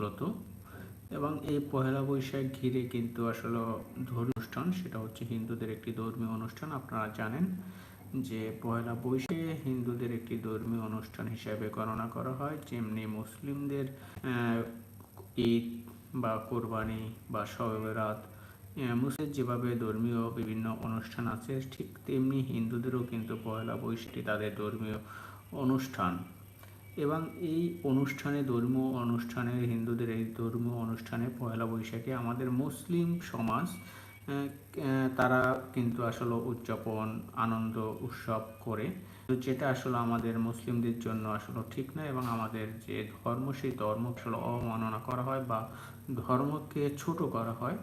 মূলত। এবং এই পহেলা বৈশাখ ঘিরে কিন্তু আসলে ধর্মীয় অনুষ্ঠান সেটা হচ্ছে হিন্দুদের একটি ধর্মীয় অনুষ্ঠান। আপনারা জানেন যে পয়লা বৈশাখে হিন্দুদের একটি ধর্মীয় অনুষ্ঠান হিসাবে গণনা করা হয়। যেমনি মুসলিমদের ঈদ বা কোরবানি বা শবে বরাত মুসলিম যেভাবে ধর্মীয় বিভিন্ন অনুষ্ঠান আছে, ঠিক তেমনি হিন্দুদেরও কিন্তু পয়লা বৈশাখী তাদের ধর্মীয় অনুষ্ঠান। এবং এই অনুষ্ঠানে ধর্মীয় অনুষ্ঠানে হিন্দুদের এই ধর্মীয় অনুষ্ঠানে পয়লা বৈশাখে আমাদের মুসলিম সমাজ তারা কিন্তু আসলে উদযাপন, আনন্দ, উৎসব করে। যেটা আসলে আমাদের মুসলিমদের জন্য আসলে ঠিক না এবং আমাদের যে ধর্ম, সেই ধর্ম আসলে অবমাননা করা হয় বা ধর্মকে ছোট করা হয়।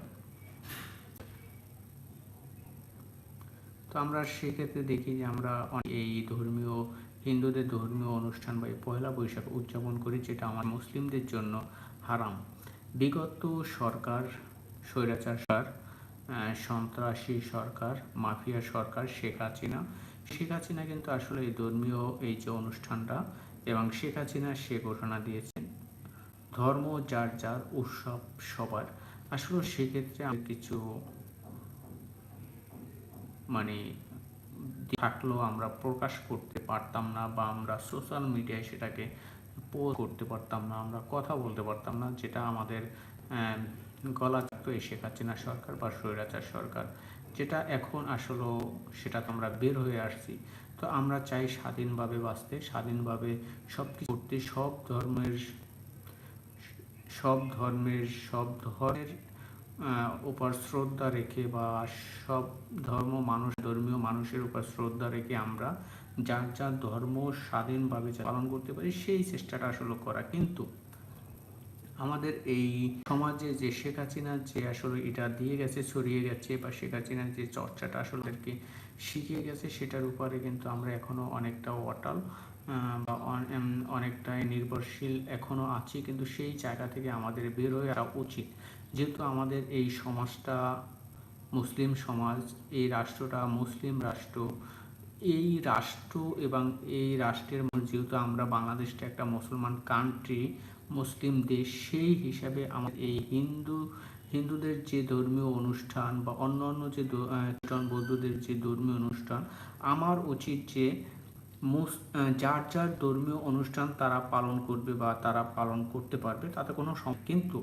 তো আমরা সেক্ষেত্রে দেখি যে আমরা এই ধর্মীয় হিন্দুদের ধর্মীয় অনুষ্ঠান বা এই পয়লা বৈশাখ উদযাপন করি, যেটা আমার মুসলিমদের জন্য হারাম। বিগত সরকার, স্বৈরাচার সরকার সন্ত্রাসী সরকার, মাফিয়া সরকার, শেখ হাসিনা শেখ হাসিনা কিন্তু আসলে এই ধর্মীয় এই যে অনুষ্ঠানটা এবং শেখ হাসিনা সে ঘোষণা দিয়েছেন। ধর্ম যার যার উৎসব সবার। আসলে সেক্ষেত্রে আমি কিছু মানে থাকলেও আমরা প্রকাশ করতে পারতাম না বা আমরা সোশ্যাল মিডিয়ায় সেটাকে পোস্ট করতে পারতাম না, আমরা কথা বলতে পারতাম না, যেটা আমাদের গলা চাপতো এই শেখ হাসিনা সরকার বা স্বৈরাচার সরকার, যেটা এখন আসলে সেটা তো আমরা বের হয়ে আসছি। তো আমরা চাই স্বাধীনভাবে বাঁচতে, স্বাধীনভাবে সব কিছু করতে, সব ধর্মের সব ধর্মের সব ধর্মের উপর শ্রদ্ধা রেখে বা সব ধর্ম মানুষ, ধর্মীয় মানুষের উপর শ্রদ্ধা রেখে আমরা যার যার ধর্ম স্বাধীনভাবে পালন করতে পারি, সেই চেষ্টাটা আসলে করা। কিন্তু আমাদের এই সমাজে যে শেখ হাসিনা যে আসলে এটা দিয়ে গেছে, ছড়িয়ে গেছে বা শেখ হাসিনার যে চর্চাটা আসলে শিখিয়ে গেছে, সেটার উপরে কিন্তু আমরা এখনও অনেকটা অটল। বা অনেকটাই নির্ভরশীল এখনও আছি, কিন্তু সেই জায়গা থেকে আমাদের বের হয়ে আসা উচিত। যেহেতু আমাদের এই সমাজটা মুসলিম সমাজ, এই রাষ্ট্রটা মুসলিম রাষ্ট্র, এই রাষ্ট্র এবং এই রাষ্ট্রের যেহেতু আমরা বাংলাদেশটা একটা মুসলমান কান্ট্রি মুসলিম দেশ, সেই হিসাবে আমাদের এই হিন্দু, হিন্দুদের যে ধর্মীয় অনুষ্ঠান বা অন্য অন্য যে খ্রিস্টান বৌদ্ধদের যে ধর্মীয় অনুষ্ঠান, আমার উচিত যে যার যার ধর্মীয় অনুষ্ঠান তারা পালন করবে বা তারা পালন করতে পারবে, তাতে কোনো কিন্তু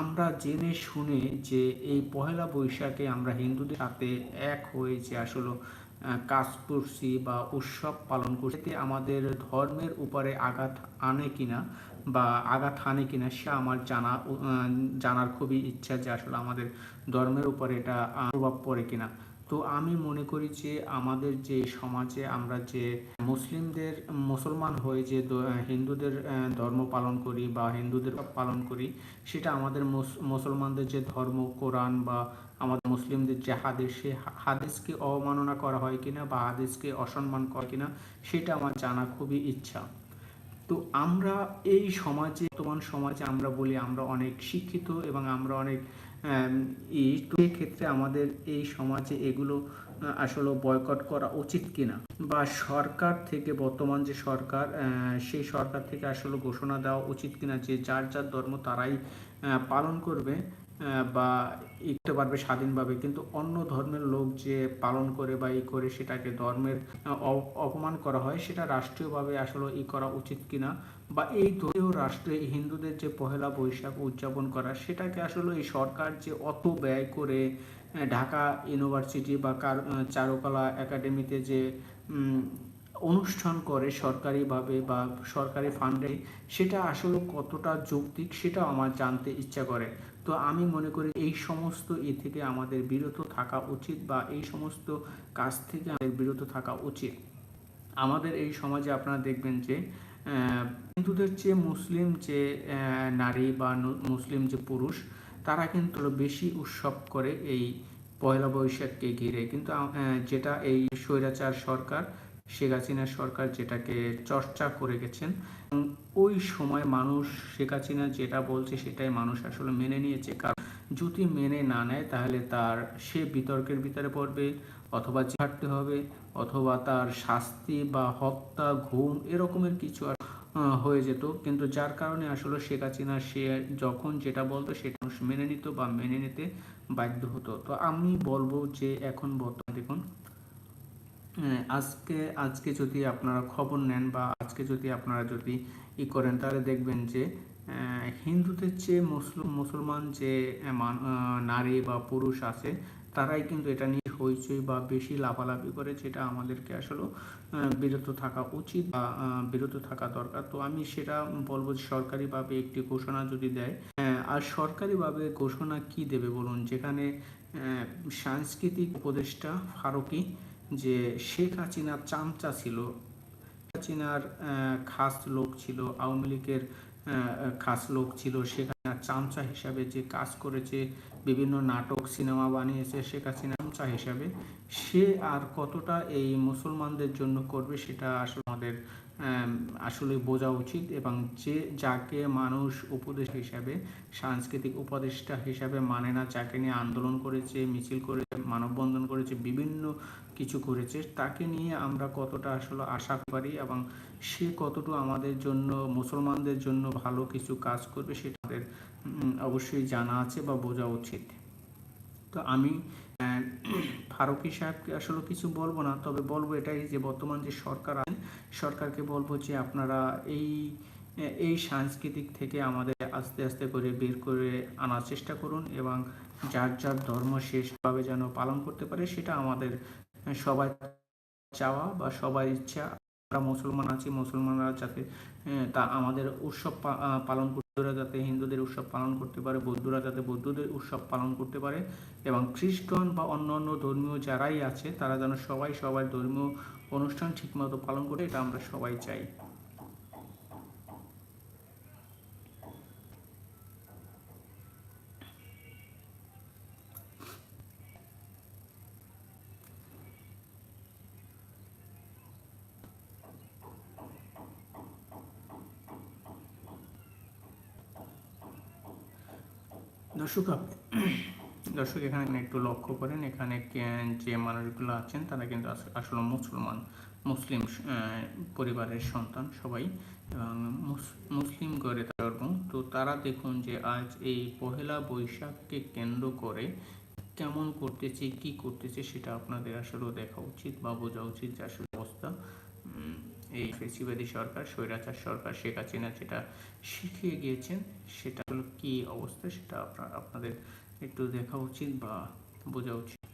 আমরা জেনে শুনে যে এই পহেলা বৈশাখে আমরা হিন্দুদের সাথে এক হয়ে যে আসলে কাজ করছি বা উৎসব পালন করছি আমাদের ধর্মের উপরে আঘাত আনে কিনা বা আঘাত হানে কিনা, সে আমার জানা জানার খুবই ইচ্ছা যে আসলে আমাদের ধর্মের উপরে এটা প্রভাব পড়ে কিনা। তো আমি মনে করি যে আমাদের যে সমাজে আমরা যে মুসলিমদের, মুসলমান হয়ে যে হিন্দুদের ধর্ম পালন করি বা হিন্দুদের পালন করি, সেটা আমাদের মুস- মুসলমানদের যে ধর্ম, কোরআন বা আমাদের মুসলিমদের যে হাদিস, সে হাদিসকে অবমাননা করা হয় কিনা বা হাদিসকে অসম্মান করা কিনা, সেটা আমার জানা খুবই ইচ্ছা। তো আমরা এই সমাজে, বর্তমান সমাজে আমরা বলি আমরা অনেক শিক্ষিত এবং আমরা অনেক এই ক্ষেত্রে আমাদের এই সমাজে এগুলো আসলে বয়কট করা উচিত কিনা? বা সরকার থেকে, বর্তমান যে সরকার সেই সরকার থেকে আসলে ঘোষণা দেওয়া উচিত কিনা যে যার যার ধর্ম তারাই পালন করবে বা ইতে পারবে স্বাধীনভাবে। কিন্তু অন্য ধর্মের লোক যে পালন করে বা ই করে সেটাকে ধর্মের অপমান করা হয়, সেটা রাষ্ট্রীয়ভাবে আসলে ই করা উচিত কিনা? বা এই ধর্মীয় রাষ্ট্রে হিন্দুদের যে পহেলা বৈশাখ উদযাপন করা, সেটাকে আসলে এই সরকার যে অত ব্যয় করে ঢাকা ইউনিভার্সিটি বা কার- চারুকলা একাডেমিতে যে অনুষ্ঠান করে সরকারিভাবে বা সরকারি ফান্ডে সেটা আসলে কতটা যৌক্তিক সেটা আমার জানতে ইচ্ছা করে। তো আমি মনে করি এই সমস্ত ই থেকে আমাদের বিরত থাকা উচিত বা এই সমস্ত কাজ থেকে আমাদের বিরত থাকা উচিত। আমাদের এই সমাজে আপনারা দেখবেন যে হিন্দুদের যে মুসলিম যে নারী বা মুসলিম যে পুরুষ, তারা কিন্তু বেশি উৎসব করে এই পয়লা বৈশাখকে ঘিরে। কিন্তু যেটা এই স্বৈরাচার সরকার শেখ হাসিনার সরকার যেটাকে চর্চা করে গেছেন ওই সময় মানুষ শেখ হাসিনা যেটা বলছে সেটাই মানুষ আসলে মেনে নিয়েছে। কারণ যদি মেনে না নেয়, তাহলে তার সে বিতর্কের ভিতরে পড়বে, অথবা ছাড়তে হবে, অথবা তার শাস্তি বা হত্যা ঘুম এরকমের কিছু হয়ে যেত। কিন্তু যার কারণে আসলে শেখ হাসিনা সে যখন যেটা বলতো সেটা মানুষ মেনে নিত বা মেনে নিতে বাধ্য হতো। তো আমি বলব যে এখন বর্তমানে দেখুন আজকে আজকে যদি আপনারা খবর নেন বা আজকে যদি আপনারা যদি ই করেন, তাহলে দেখবেন যে হিন্দুদের চেয়ে মুসলিম, মুসলমান যে মান- নারী বা পুরুষ আছে, তারাই কিন্তু এটা নিয়ে হইচই বা বেশি লাভালাভি করে, যেটা আমাদেরকে আসলে বিরত থাকা উচিত বা বিরত থাকা দরকার। তো আমি সেটা বলব সরকারিভাবে একটি ঘোষণা যদি দেয় আর সরকারিভাবে ঘোষণা কি দেবে বলুন? যেখানে সাংস্কৃতিক উপদেষ্টা ফারুকি যে শেখ হাসিনার চামচা ছিল হাসিনার খাস লোক ছিল আওয়ামী লীগের খাস লোক ছিল শেখ হাসিনার চামচা হিসাবে যে কাজ করেছে বিভিন্ন নাটক সিনেমা বানিয়েছে শেখ হাসিনা চামচা হিসাবে সে আর কতটা এই মুসলমানদের জন্য করবে সেটা আসলে আমাদের আম, আসলে বোঝা উচিত এবং যে যাকে মানুষ উপদেশ হিসাবে, সাংস্কৃতিক উপদেষ্টা হিসাবে মানে না, যাকে নিয়ে আন্দোলন করেছে, মিছিল করেছে, মানববন্ধন করেছে, বিভিন্ন কিছু করেছে, তাকে নিয়ে আমরা কতটা আসলে আশা করি এবং সে কতটুকু আমাদের জন্য, মুসলমানদের জন্য ভালো কিছু কাজ করবে সেটা আমাদের অবশ্যই জানা আছে বা বোঝা উচিত। তো আমি ফারুকি সাহেবকে আসলে কিছু বলব না, তবে বলব এটাই যে বর্তমান যে সরকার আছে সরকারকে বলব যে আপনারা এই এই সাংস্কৃতিক থেকে আমাদের আস্তে আস্তে করে বের করে আনার চেষ্টা করুন এবং যার যার ধর্ম শেষভাবে যেন পালন করতে পারে সেটা আমাদের সবাই চাওয়া বা সবার ইচ্ছা। আমরা মুসলমান আছি, মুসলমানরা যাতে তা আমাদের উৎসব পালন করতে যাতে হিন্দুদের উৎসব পালন করতে পারে, বৌদ্ধরা যাতে বৌদ্ধদের উৎসব পালন করতে পারে এবং খ্রিস্টান বা অন্য অন্য ধর্মীয় যারাই আছে, তারা যেন সবাই সবার ধর্মীয় অনুষ্ঠান ঠিকমতো পালন করে, এটা আমরা সবাই চাই। দর্শক আপ- দর্শক, এখানে একটু লক্ষ্য করেন, এখানে যে মানুষগুলো আছেন, তারা কিন্তু আস- আসলে মুসলমান, মুসলিম পরিবারের সন্তান সবাই, এবং মুস- মুসলিম করে ধর্ম তো তারা দেখুন যে আজ এই পহেলা বৈশাখকে কেন্দ্র করে কেমন করতেছে, কি করতেছে, সেটা আপনাদের আসলে দেখা উচিত বা বোঝা উচিত যে আসলে অবস্থা। এই ফেসিবাদী সরকার, স্বৈরাচার সরকার, শেখ হাসিনা যেটা শিখিয়ে গিয়েছেন, সেটা হলো কি অবস্থা সেটা আপনার, আপনাদের একটু দেখা উচিত বা বোঝা উচিত।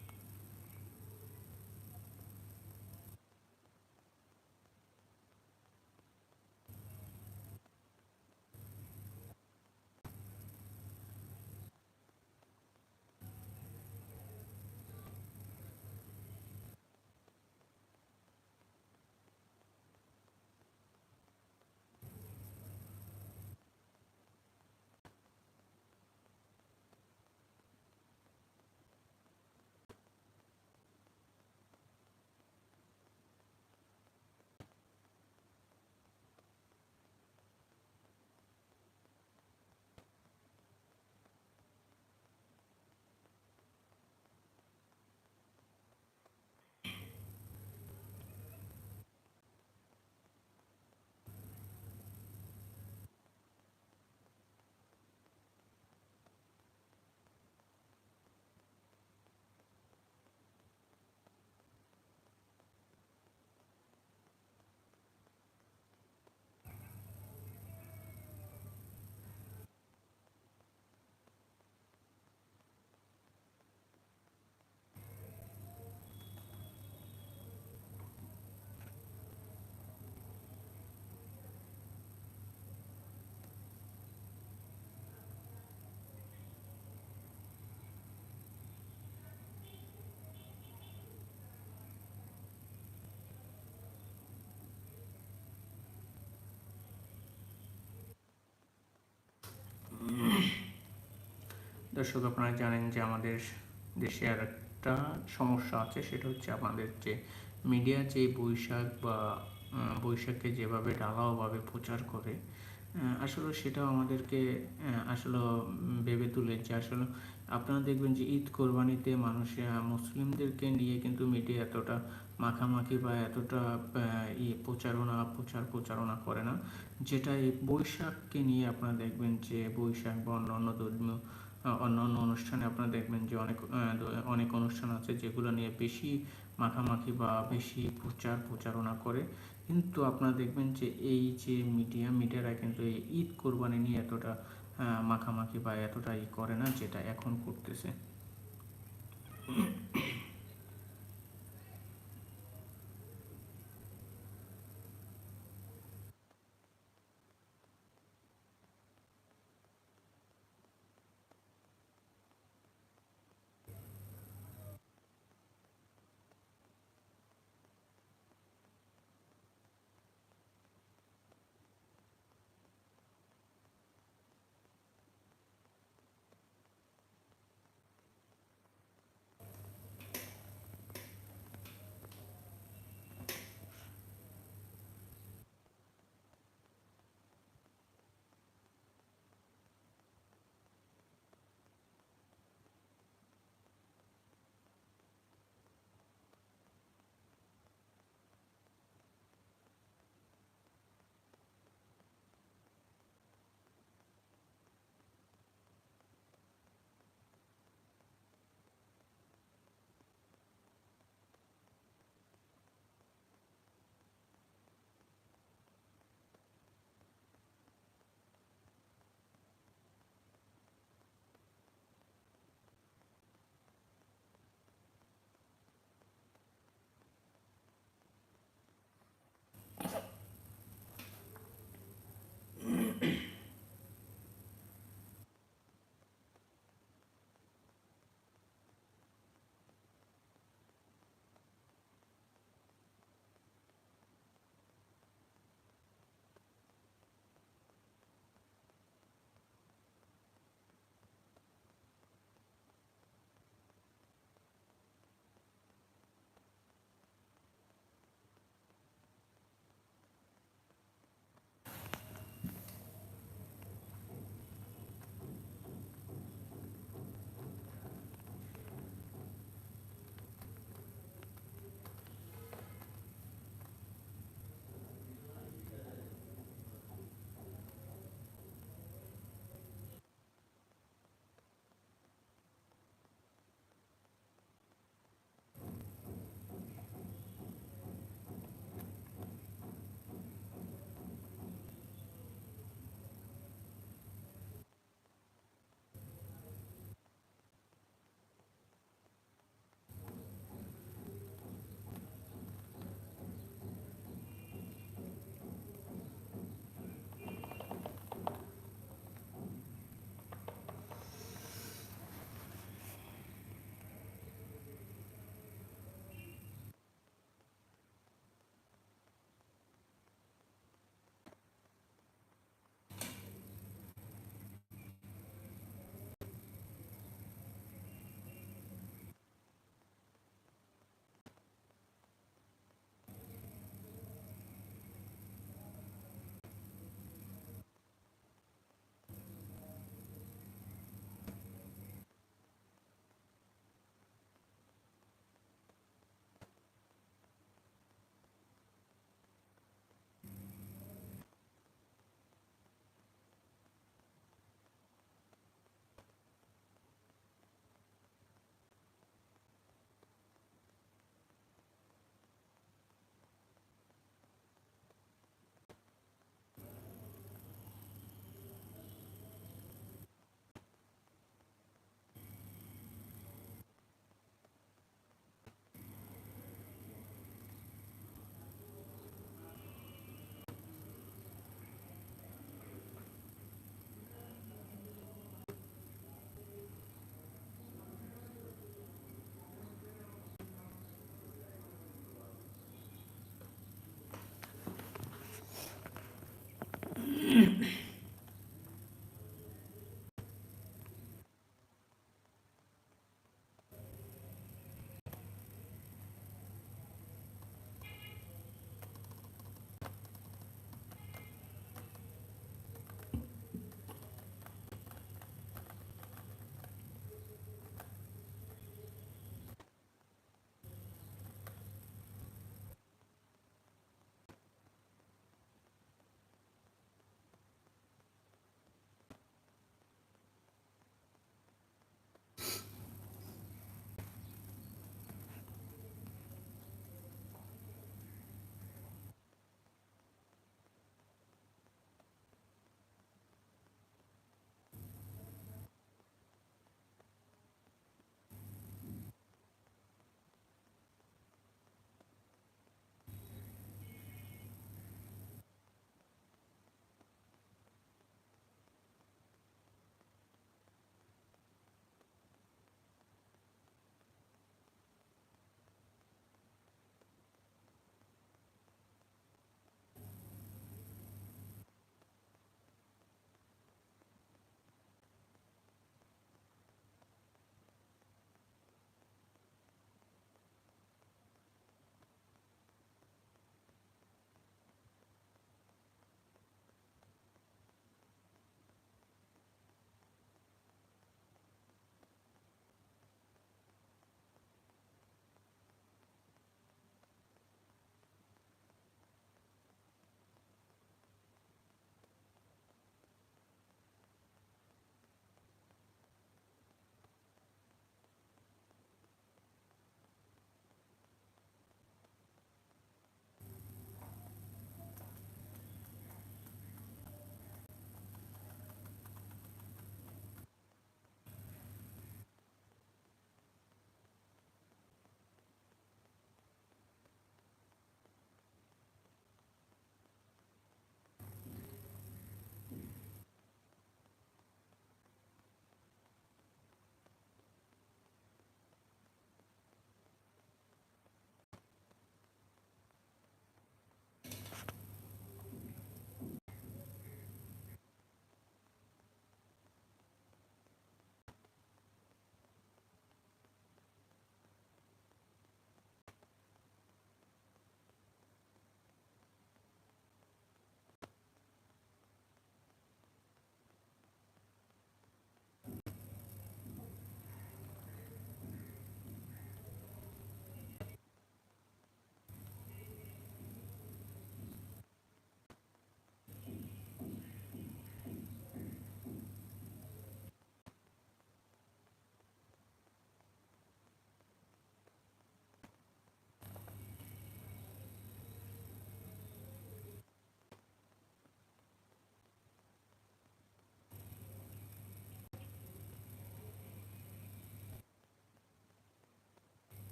দর্শক, আপনারা জানেন যে আমাদের দেশে আর একটা সমস্যা আছে, সেটা হচ্ছে আমাদের যে মিডিয়া যে বৈশাখ বা বৈশাখকে যেভাবে ঢালাওভাবে প্রচার করে আসলে সেটাও আমাদেরকে আসলে ভেবে তুলে যে আসলে আপনারা দেখবেন যে ঈদ কোরবানিতে মানুষ মুসলিমদেরকে নিয়ে কিন্তু মিডিয়া এতটা মাখামাখি বা এতটা ইয়ে প্রচারণা, প্রচার প্রচারণা করে না। যেটা এই বৈশাখকে নিয়ে আপনারা দেখবেন যে বৈশাখ বা অন্য অন্য ধর্মীয় অন্য অন্য অনুষ্ঠানে আপনারা দেখবেন যে অনেক অনেক অনুষ্ঠান আছে যেগুলো নিয়ে বেশি মাখামাখি বা বেশি প্রচার প্রচারণা করে। কিন্তু আপনারা দেখবেন যে এই যে মিডিয়া, মিডিয়ারা কিন্তু এই ঈদ কোরবানি নিয়ে এতটা মাখামাখি বা এতটা ই করে না যেটা এখন করতেছে।